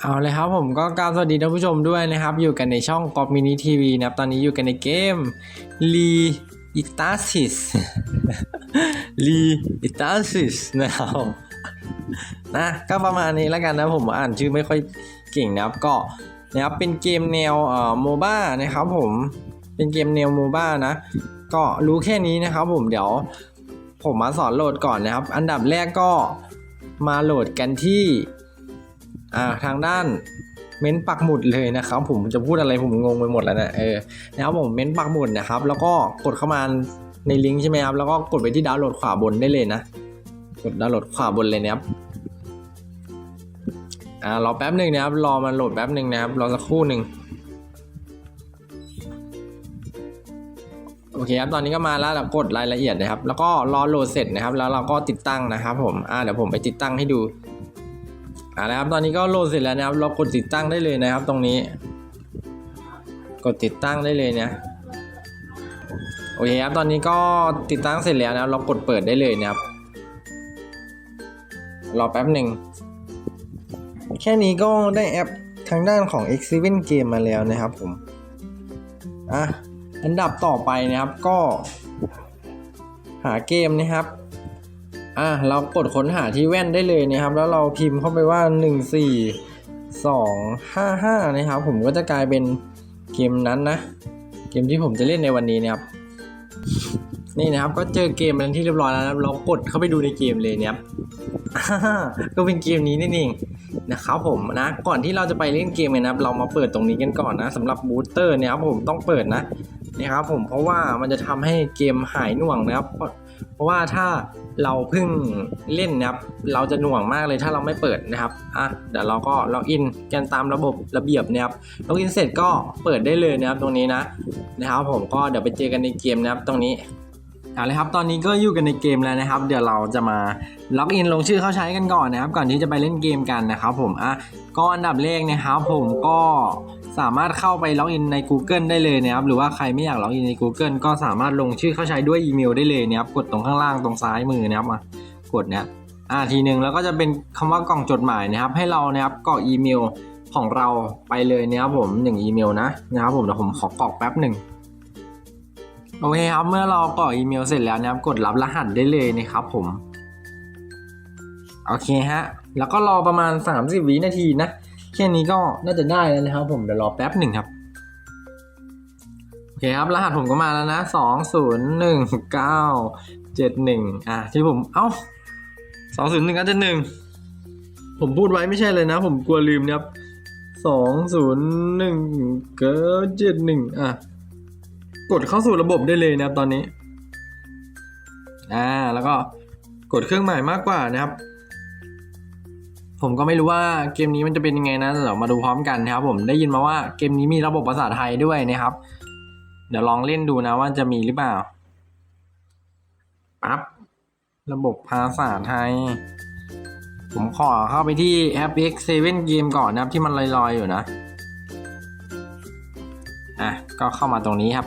เอาเลยครับผมก็กราบสวัสดีท่านผู้ชมด้วยนะครับ อยู่กันในช่องกอบมินิทีวีนะครับ ตอนนี้อยู่กันในเกม l e i t a s i s l e i t a s i s นะครับนะก็ประมาณนี้แล้วกันนะผมอ่านชื่อไม่ค่อยเก่งนะครับก็นะครับเป็นเกมแนวเอ่อโมบ้านะครับผมเป็นเกมแนวโมบ้านะ ก็รู้แค่นี้นะครับผมเดี๋ยวผมมาสอนโหลดก่อนนะครับ อันดับแรกก็มาโหลดกันที่ อ่าทางด้านเม้นปักหมุดเลยนะครับ ผมจะพูดอะไรผมงงไปหมดแล้วนะเออนะครับผมเม้นปักหมุดนะครับ แล้วก็กดเข้ามาในลิงก์ใช่ไหมครับแล้วก็กดไปที่ดาวน์โหลดขวาบนได้เลยนะ กดดาวน์โหลดขวาบนเลยนะครับอ่ารอแป๊บหนึ่งนะครับรอมันโหลดแป๊บหนึ่งนะครับรอสักครู่หนึ่งโอเคครับ ตอนนี้ก็มาแล้วเรากดรายละเอียดนะครับ แล้วก็รอโหลดเสร็จนะครับ แล้วเราก็ติดตั้งนะครับผม อ่า เดี๋ยวผมไปติดตั้งให้ดู อ่านะครับตอนนี้ก็โหลดเสร็จแล้วนะครับ เรากดติดตั้งได้เลยนะครับ ตรงนี้ กดติดตั้งได้เลยนะโอเคครับตอนนี้ก็ติดตั้งเสร็จแล้วนะครับ เรากดเปิดได้เลยนะครับรอแป๊บหนึ่งแค่นี้ก็ได้แอปทางด้านของ x 7 Game มาแล้วนะครับผมอะอันดับต่อไปนะครับก็ หาเกมนะครับ อะเรากดค้นหาที่แว่นได้เลยนะครับ แล้วเราพิมพ์เข้าไปว่า 1 4 2 5 5 นะครับ ผมก็จะกลายเป็นเกมนั้นนะ เกมที่ผมจะเล่นในวันนี้นะครับ นี่นะครับก็เจอเกมเป็นที่เรียบร้อยแล้วนะครับเรากดเข้าไปดูในเกมเลยเนี่ยครับก็เป็นเกมนี้นี่เองนะครับผมนะก่อนที่เราจะไปเล่นเกมนนะครับ เรามาเปิดตรงนี้กันก่อนนะสำหรับบูสเตอร์เนี่ยครับผมต้องเปิดนะนะครับผมเพราะว่ามันจะทำให้เกมหายหน่วงนะครับ เพราะว่าถ้า เราเพิ่งเล่นนะครับ เราจะหน่วงมากเลยถ้าเราไม่เปิดนะครับ อะ เดี๋ยวเราก็ล็อกอินกันตามระบบระเบียบนะครับ ล็อกอินเสร็จก็เปิดได้เลยนะครับตรงนี้นะ นะครับผมก็เดี๋ยวไปเจอกันในเกมนะครับตรงนี้เอาเลยครับ ตอนนี้ก็อยู่กันในเกมแล้วนะครับ เดี๋ยวเราจะมาล็อกอินลงชื่อเข้าใช้กันก่อนนะครับ ก่อนที่จะไปเล่นเกมกันนะครับผม อะ ก็อันดับแรกนะครับผมก็ สามารถเข้าไปล็อกอินใน Google ได้เลยนะครับหรือว่าใครไม่อยากล็อกอินใน Google ก็สามารถลงชื่อเข้าใช้ด้วยอีเมลได้เลยนะครับกดตรงข้างล่างตรงซ้ายมือนะครับมากดเนี่ยอ่าทีหนึ่งแล้วก็จะเป็นคำว่ากล่องจดหมายนะครับ ให้เรานะครับกรอกอีเมลของเราไปเลยนะครับผมหนึ่งอีเมลนะนะครับผมเดี๋ยวผมขอกรอกแป๊บหนึ่งโอเคครับเมื่อเรากรอกอีเมลเสร็จแล้วนะครับกดรับรหัสได้เลยนะครับผมโอเคฮะแล้วก็รอประมาณ 30 วินาทีนะ แค่นี้ก็น่าจะได้แล้วนะครับ ผมเดี๋ยวรอแป๊บหนึ่งครับโอเคครับ รหัสผมก็มาแล้วนะสองศูนย์หนึ่งเก้าเจ็ดหนึ่งอะที่ผมเอ้าสองศูนย์หนึ่งเก้าเจ็ดหนึ่งผมพูดไว้ไม่ใช่เลยนะ ผมกลัวลืมนะครับสองศูนย์หนึ่งเก้าเจ็ดหนึ่งอะกดเข้าสู่ระบบได้เลยนะครับตอนนี้ อ่า แล้วก็กดเครื่องหมายมากกว่านะครับ ผมก็ไม่รู้ว่าเกมนี้มันจะเป็นยังไงนะเดี๋ยวมาดูพร้อมกันนะครับ ผมได้ยินมาว่าเกมนี้มีระบบภาษาไทยด้วยนะครับ เดี๋ยวลองเล่นดูนะว่าจะมีหรือเปล่าปั๊บระบบภาษาไทย ผมขอเข้าไปที่แอป X7 Game ก่อนนะครับที่มันลอยๆอยู่นะอะก็เข้ามาตรงนี้ครับ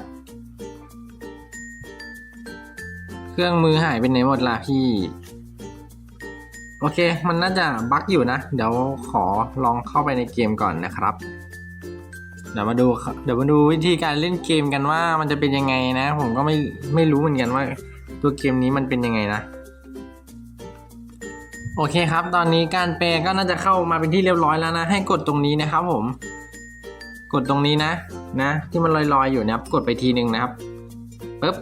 เครื่องมือหายไปไหนหมดล่ะพี่ โอเค มันน่าจะบั๊กอยู่นะ เดี๋ยวขอลองเข้าไปในเกมก่อนนะครับ เดี๋ยวมาดู เดี๋ยวมาดูวิธีการเล่นเกมกันว่ามันจะเป็นยังไงนะ ผมก็ไม่ไม่รู้เหมือนกันว่า ตัวเกมนี้มันเป็นยังไงนะ โอเคครับ ตอนนี้การแปลก็น่าจะเข้ามาเป็นที่เรียบร้อยแล้วนะ ให้กดตรงนี้นะครับผม กดตรงนี้นะ นะ ที่มันลอยๆอยู่นะครับ กดไปทีหนึ่งนะครับปึ๊บ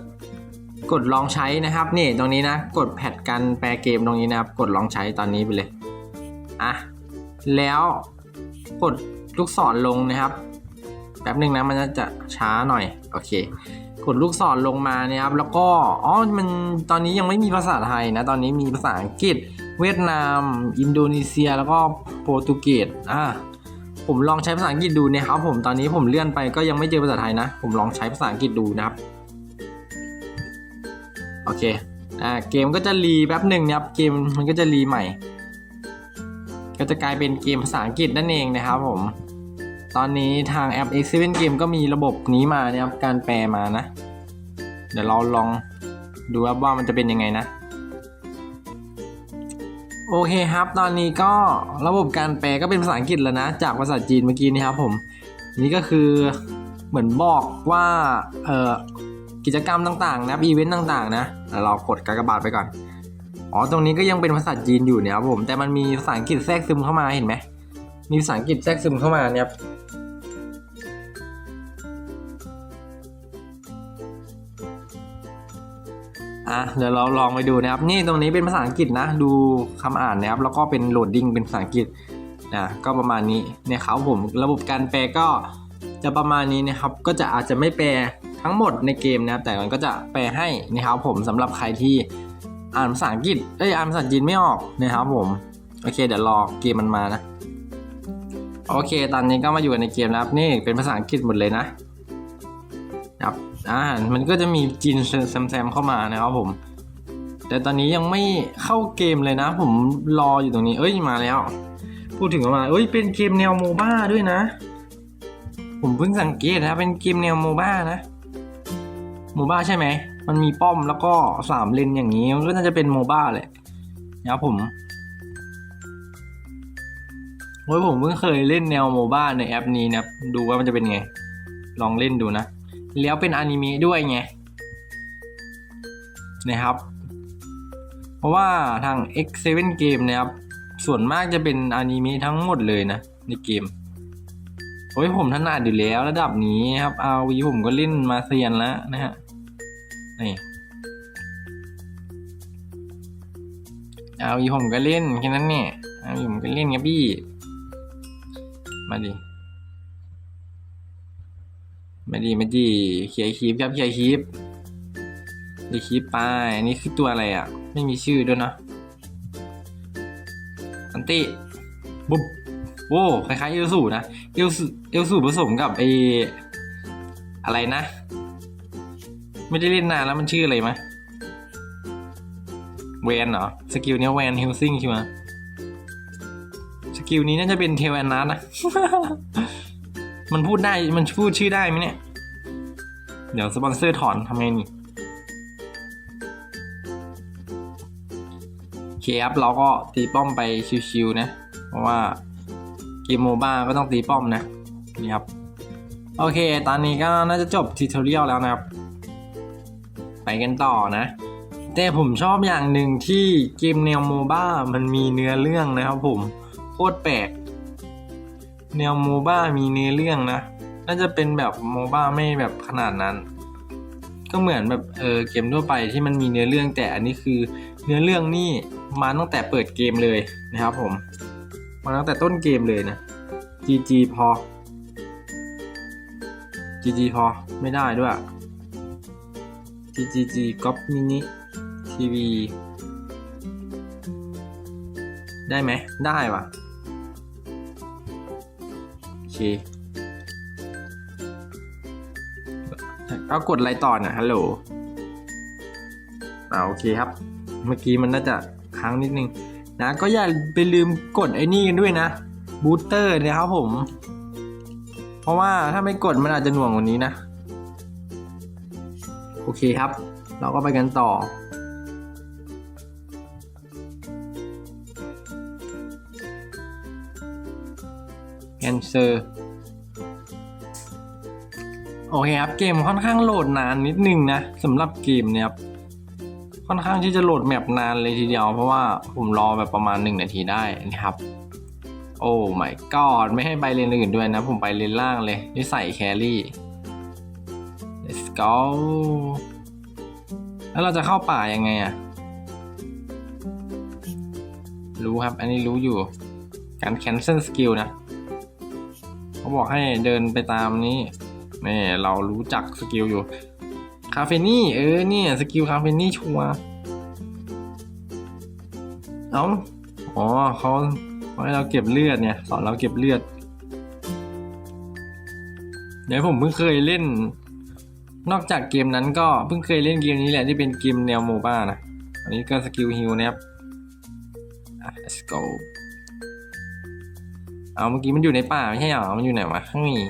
กดลองใช้นะครับนี่ตรงนี้นะกดแพทกันแปลเกมตรงนี้นะครับกดลองใช้ตอนนี้ไปเลยอะแล้วกดลูกศรลงนะครับแป๊บหนึ่งนะมันจะช้าหน่อยโอเค กดลูกศรลงมานะครับ แล้วก็อ๋อมันตอนนี้ยังไม่มีภาษาไทยนะ ตอนนี้มีภาษาอังกฤษ เวียดนาม อินโดนีเซียแล้วก็โปรตุเกสอะผมลองใช้ภาษาอังกฤษดูนะครับผมตอนนี้ผมเลื่อนไปก็ยังไม่เจอภาษาไทยนะ ผมลองใช้ภาษาอังกฤษดูนะครับ โอเคอ่าเกมก็จะรีแป๊บหนึ่งนะครับเกมมันก็จะรีใหม่ ก็จะกลายเป็นเกมภาษาอังกฤษนั่นเองนะครับผม ตอนนี้ทางแอป X7 Game ก็มีระบบนี้มานะครับการแปลมานะ เดี๋ยวเราลองดูว่ามันจะเป็นยังไงนะโอเคครับ ตอนนี้ก็ระบบการแปลก็เป็นภาษาอังกฤษแล้วนะ จากภาษาจีนเมื่อกี้นี่ครับผม นี่ก็คือเหมือนบอกว่าเอ่อ กิจกรรมต่างๆนะอีเวนต์ต่างๆนะแต่เรากดกากบาทไปก่อนอ๋อตรงนี้ก็ยังเป็นภาษาจีนอยู่เนี่ยครับผมแต่มันมีภาษาอังกฤษแทรกซึมเข้ามาเห็นไหมมีภาษาอังกฤษแทรกซึมเข้ามาเนี่ยอะเดี๋ยวเราลองไปดูนะครับ นี่ตรงนี้เป็นภาษาอังกฤษนะ ดูคำอ่านนะครับ แล้วก็เป็นโหลดดิ้งเป็นภาษาอังกฤษนะก็ประมาณนี้นะครับผมระบบการแปลก็จะประมาณนี้นะครับ ก็จะอาจจะไม่แปล ทั้งหมดในเกมนะครับแต่มันก็จะแปลให้นะครับผมสำหรับใครที่อ่านภาษาอังกฤษเอ้ยอ่านภาษาจีนไม่ออกนะครับผมโอเค เดี๋ยวรอเกมมันมานะโอเค ตอนนี้ก็มาอยู่ในเกมแล้วครับนี่เป็นภาษาอังกฤษหมดเลยนะครับอ่ามันก็จะมีจีนแซมๆเข้ามานะครับผม แต่ตอนนี้ยังไม่เข้าเกมเลยนะ ผมรออยู่ตรงนี้ เอ้ยมาแล้ว พูดถึงมาเอ้ยเป็นเกมแนวโมบ้าด้วยนะ ผมเพิ่งสังเกตนะเป็นเกมแนวโมบ้านะ โมบ้าใช่ไหม มันมีป้อมแล้วก็สามเลนอย่างนี้ มันก็น่าจะเป็นโมบ้าแหละนะครับผมโอ้ยผมเพิ่งเคยเล่นแนวโมบ้าในแอปนี้นะ ดูว่ามันจะเป็นไง ลองเล่นดูนะ แล้วเป็นอนิเมะด้วยไง นะครับ เพราะว่าทาง X7 เกมนะครับ ส่วนมากจะเป็นอนิเมะทั้งหมดเลยนะ ในเกม อ้ยผมถนัดอยู่แล้วระดับนี้ครับ RV ผมก็เล่นมาเซียนแล้วนะฮะนี่ RV ผมก็เล่นแค่นั้นเนี่ย RV ผมก็เล่นครับพี่ มาดิม่ดีม่ดีเคลียร์คลิปครับเคลียร์คลิปดีคลิปไปอันนี้คือตัวอะไรอะ ไม่มีชื่อด้วยนะอันติบุ๊บ โว้คล้ายๆเอลสูนะเอลสูเอลสูผสมกับไออะไรนะ ไม่ได้เล่นนานแล้วมันชื่ออะไรมะแวนเหรอสกิลเนี้ยแวนฮิลซิงใช่ไหมสกิลนี้น่าจะเป็นเทวานัสนะ มันพูดได้มันพูดชื่อได้ไหมเนี่ย เดี๋ยวสปอนเซอร์ถอนทำไงนี่เคครับเราก็ตีป้อมไปชิวๆนะ เพราะว่า เกมโมบ้าก็ต้องตีป้อมนะนี่ครับ โอเค ตอนนี้ก็น่าจะจบทิทอเรียลแล้วนะครับ ไปกันต่อนะ แต่ผมชอบอย่างหนึ่งที่เกมแนวโมบ้ามันมีเนื้อเรื่องนะครับผม โคตรแปลก แนวโมบ้ามีเนื้อเรื่องนะ น่าจะเป็นแบบโมบ้าไม่แบบขนาดนั้น ก็เหมือนแบบเออเกมทั่วไปที่มันมีเนื้อเรื่องแต่อันนี้คือเนื้อเรื่องนี่มาตั้งแต่เปิดเกมเลยนะครับผม มาตั้งแต่ต้นเกมเลยนะ GG พอ GG พอ ไม่ได้ด้วย GGG ก๊อปมินิทีวีได้ไหม ได้ว่ะ โอเคเอากดอะไรต่อนะฮัลโหลอ่าโอเคครับ เมื่อกี้มันน่าจะค้างนิดนึง นะก็อย่าไปลืมกดไอ้นี่กันด้วยนะบูสเตอร์นะครับผม เพราะว่าถ้าไม่กดมันอาจจะหน่วงกว่านี้นะ โอเคครับ เราก็ไปกันต่อ answer โอเคครับ เกมค่อนข้างโหลดนานนิดนึงนะสำหรับเกมเนี่ยครับ ค่อนข้างที่จะโหลดแมปนานเลยทีเดียว เพราะว่าผมรอแบบประมาณ 1 นาทีได้นะครับ โอ้ my god ไม่ให้ไปเลนอื่นด้วยนะ ผมไปเลนล่างเลยนี่ใส่แครี่ let's go แล้วเราจะเข้าป่ายังไงอะรู้ครับ อันนี้รู้อยู่ การ cancel skill นะ เขาบอกให้เดินไปตามนี้นี่เรารู้จักสกิลอยู่าเฟนี่ เออเนี่ยสกิลคาเฟนี่ชัวเอาอ๋อเขาให้เราเก็บเลือดเนี่ยสอนเราเก็บเลือดเดี๋ยวผมเพิ่งเคยเล่น นอกจากเกมนั้นก็เพิ่งเคยเล่นเกมนี้แหละที่เป็นเกมแนวโมบ้านะอันนี้ก็สกิลฮิลนะครับ let's go เอาเมื่อกี้มันอยู่ในป่าไม่ใช่เหรอ มันอยู่ไหนวะข้างนี้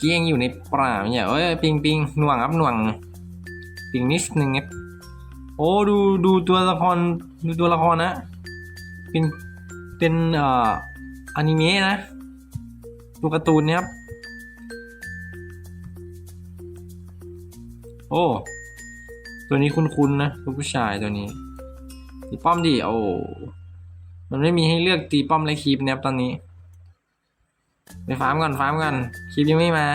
กี้ยังอยู่ในป่าไม่ใช่เหรอเอ้ยปิงปิงหน่วงครับหน่วงปิงนิดนึงครับโอ้ดูดูตัวละครดูตัวละครนะ เป็นเป็นเอ่ออนิเมะนะตัวการ์ตูนเนี่ยครับ โอ้ตัวนี้คุ้นๆนะลูกผู้ชายตัวนี้ตีป้อมดิโอ้มันไม่มีให้เลือกตีป้อมและคีบนะครับตอนนี้ ไปฟาร์มก่อนฟาร์มก่อนคีบยังไม่มา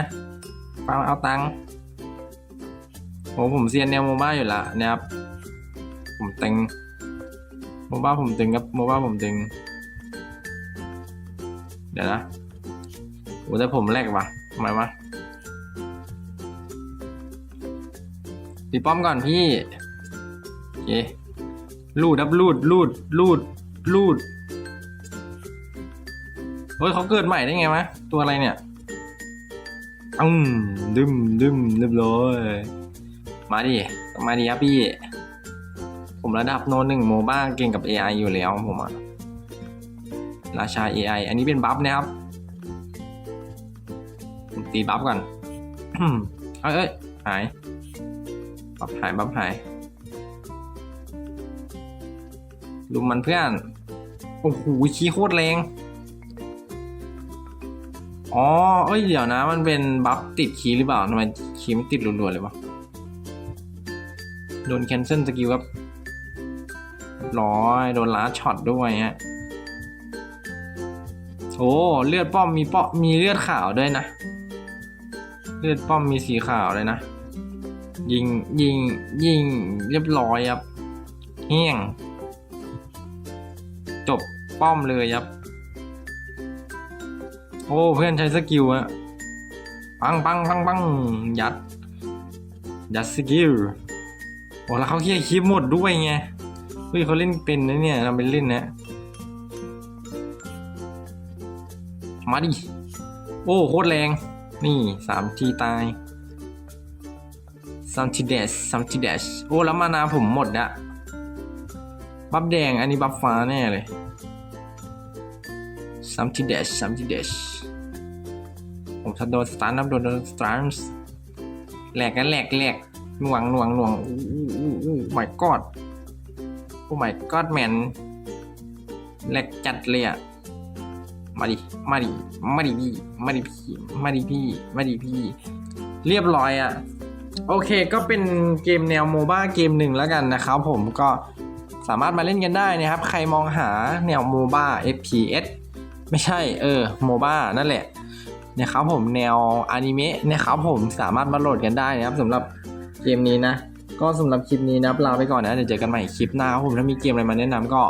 ฟาร์มเอาตังค์โอ้ผมเซียนแนวโมบ้าอยู่ละนะครับ ผมตึงโมบ้าผมตึงครับโมบ้าผมตึง เดี๋ยวนะโอ้แต่ผมแรกว่ะทำไมวะตีป้อมก่อนพี่โอเคลูดครับลูดลูดลูดลูดเฮ้ยเขาเกิดใหม่ได้ไงวะ ตัวอะไรเนี่ยอืมดึมดึมเรียบร้อยมาดิมาดิครับพี่ ผมระดับโนหนึ่งโมบ้าเก่งกับ AI อยู่แล้วผมอะราชา AI อันนี้เป็นบัฟนะครับผมตีบัฟก่อนเอ้ยเอ้ยหายบัฟหายบัฟหายลุมมันเพื่อน โอ้โหขี้โคตรแรง อ๋อ เอ้ย เดี๋ยวนะ มันเป็นบัฟติดคีหรือเปล่าทำไมคีมันติดรัวๆเลยวะ โดนแคนเซิลสกิลครับร้อย โดนล้าช็อตด้วยฮะ โอ้ เลือดป้อมมีป้อมมีเลือดขาวด้วยนะ เลือดป้อมมีสีขาวเลยนะ ยิง ยิง ยิง เรียบร้อยครับเฮี้ยง จบป้อมเลยครับ อ้เพื่อนใช้สกิลอะปังปังปังปังยัด ยัดสกิลโอ้แล้วเขาเคลียร์คลิปหมดด้วยไงเฮ้ยเขาเล่นเป็นนะเนี่ยเราไปเล่นนะมาดิ โอ้โคตรแรง นี่สามทีตายซัมทีเดชสซัมทีเดสโอ้แล้วมานาผมหมดอะบัฟแดงอันนี้บัฟฟ้าแน่เลย ซัมทีเดสซัมทีเดสผมถ้าโดนสตาร์นับโดนโดนสตาร์แหลกกันแหลกแหลกหน่วงหน่วงหน่วงอู้อู้อู้อู้ my god โอ้ my god man แหลกจัดเลยอะมาดิมาดิมาดิพี่มาดิพี่มาดิพี่มาดิพี่ เรียบร้อยอะ โอเคก็เป็นเกมแนวโมบ้าเกมหนึ่งแล้วกันนะครับผมก็สามารถมาเล่นกันได้นะครับ ใครมองหาแนวโมบ้า FPS ไม่ใช่เออโมบ้านั่นแหละนะครับผมแนวอนิเมะนะครับผมสามารถมาโหลดกันได้นะครับสำหรับเกมนี้นะ ก็สำหรับคลิปนี้นะลาไปก่อนนะเดี๋ยวเจอกันใหม่คลิปหน้าครับผมถ้ามีเกมอะไรมาแนะนำก็